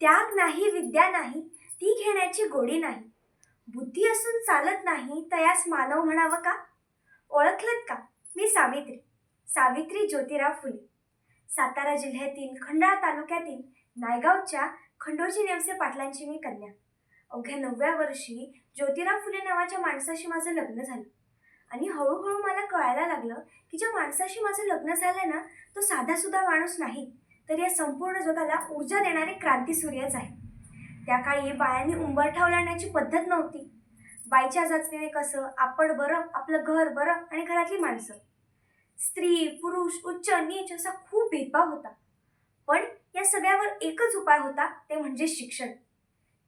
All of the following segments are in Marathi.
त्याग नाही विद्या नाही ती घेण्याची गोडी नाही. बुद्धी असून चालत नाही तयास मानव म्हणावं का? ओळखलत का? मी सावित्री सावित्री ज्योतिराव फुले. सातारा जिल्ह्यातील खंडाळा तालुक्यातील नायगावच्या खंडोजी नेवसे पाटलांची मी कन्या. अवघ्या नवव्या वर्षी ज्योतिराव फुले नावाच्या माणसाशी माझं लग्न झालं. आणि हळूहळू मला कळायला लागलं की ज्या माणसाशी माझं लग्न झालं ना तो साधासुद्धा माणूस नाही. तर या संपूर्ण जगाला ऊर्जा देणारे क्रांतीसूर्यच आहे. त्या काळी बायांनी उंबरठा ओलांडण्याची पद्धत नव्हती. बाईच्या जाचनेने कसं आपण बरं आपलं घर बरं आणि घरातली माणसं. स्त्री पुरुष उच्च नीच असा खूप भेदभाव होता. पण या सगळ्यावर एकच उपाय होता ते म्हणजे शिक्षण.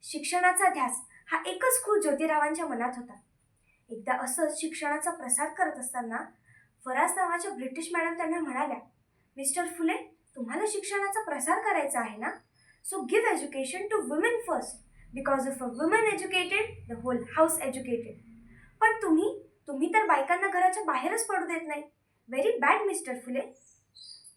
शिक्षणाचा ध्यास हा एकच खूप ज्योतिरावांच्या मनात होता. एकदा असंच शिक्षणाचा प्रसार करत असताना फराज नावाच्या ब्रिटिश मॅडम त्यांना म्हणाल्या मिस्टर फुले तुम्हाला शिक्षणाचा प्रसार करायचा आहे ना? So give education to women first because of a women educated the whole house educated पण तुम्ही तुम्ही तर बायकांना घराच्या बाहेरच पडू देत नाही. Very bad mister Phule.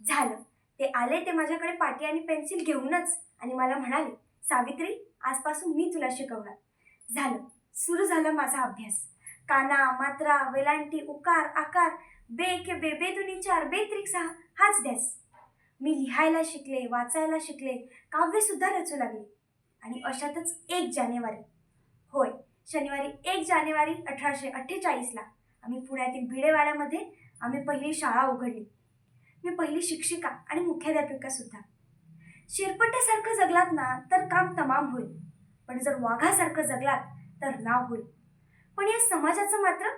झालं. ते आले ते माझ्याकडे पाटी आणि पेन्सिल घेऊनच आणि मला म्हणाले सावित्री आजपासून मी तुला शिकवणार. झालं. सुरू झाला माझा अभ्यास. काना मात्रा वेलांटी उकार आकार बे के बे बेदुनी चार बे त्रिक सहा हाच द्यास. मी लिहायला शिकले वाचायला शिकले काव्यसुद्धा रचू लागले. आणि अशातच एक जानेवारी. होय शनिवारी एक जानेवारी अठराशे अठ्ठेचाळीसला आम्ही पुण्यातील भिडेवाड्यामध्ये आम्ही पहिली शाळा उघडली. मी पहिली शिक्षिका आणि मुख्याध्यापिका सुद्धा. शिरपट्ट्यासारखं जगलात ना तर काम तमाम होईल. पण जर वाघासारखं जगलात तर नाव होईल. पण या समाजाचं मात्र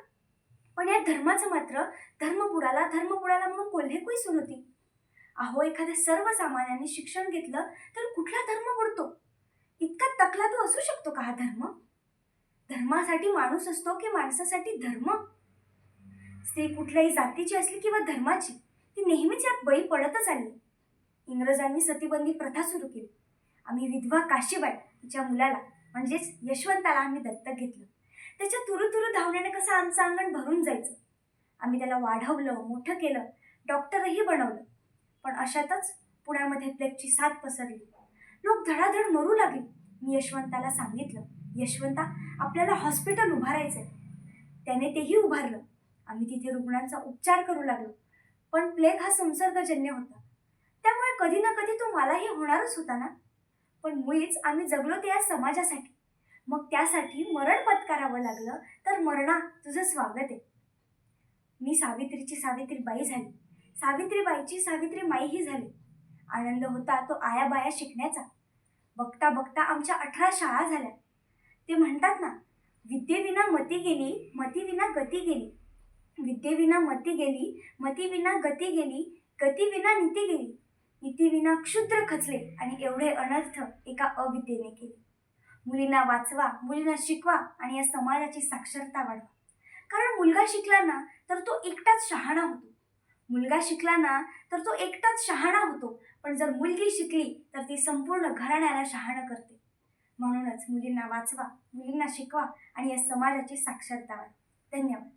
पण या धर्माचं मात्र धर्म बुडाला धर्म बुडाला म्हणून कोल्हेकुई सुरू होती. अहो एखाद्या सर्वसामान्याने शिक्षण घेतलं तर कुठला धर्म पडतो इतका तकला तो असू शकतो का हा धर्म? धर्मासाठी माणूस असतो की माणसासाठी धर्म? स्त्री कुठल्याही जातीची असली किंवा धर्माची ती नेहमीच यात बळी पडतच आली. इंग्रजांनी सतीबंदी प्रथा सुरू केली. आम्ही विधवा काशीबाई तिच्या मुलाला म्हणजेच यशवंताला आम्ही दत्तक घेतलं. त्याच्या तुरु तुरु धावण्याने कसं आमचं अंगण भरून जायचं? आम्ही त्याला वाढवलं मोठं केलं डॉक्टरही बनवलं. पण अशातच पुण्यामध्ये प्लेगची साथ पसरली. लोक धडाधड मरू लागले. मी यशवंताला सांगितलं यशवंता आपल्याला हॉस्पिटल उभारायचं आहे त्याने तेही उभारलं. आम्ही तिथे रुग्णांचा उपचार करू लागलो. पण प्लेग हा संसर्गजन्य होता. त्यामुळे कधी ना कधी तो मलाही होणारच होता ना? पण मुळीच आम्ही जगलो ते या समाजासाठी. मग त्यासाठी मरण पत्करावं लागलं तर मरणा तुझं स्वागत आहे. मी सावित्रीची सावित्री बाई झाली. सावित्रीबाईची सावित्री माईही झाली. आनंद होता तो आयाबाया शिकण्याचा. बघता बघता आमच्या अठरा शाळा झाल्या. ते म्हणतात ना विद्येविना मती गेली मतीविना गती गेली. विद्येविना मती गेली मतीविना गती गेली गतीविना नीती गेली. नीतीविना क्षुद्र खचले आणि एवढे अनर्थ एका अविद्येने केले. मुलींना वाचवा मुलींना शिकवा आणि या समाजाची साक्षरता वाढवा. कारण मुलगा शिकला ना तर तो एकटाच शहाणा होतो. मुलगा शिकला ना तर तो एकटाच शहाणा होतो. पण जर मुलगी शिकली तर ती संपूर्ण घराण्याला शहाणं करते. म्हणूनच मुलींना वाचवा मुलींना शिकवा आणि या समाजाची साक्षरता धन्यवाद.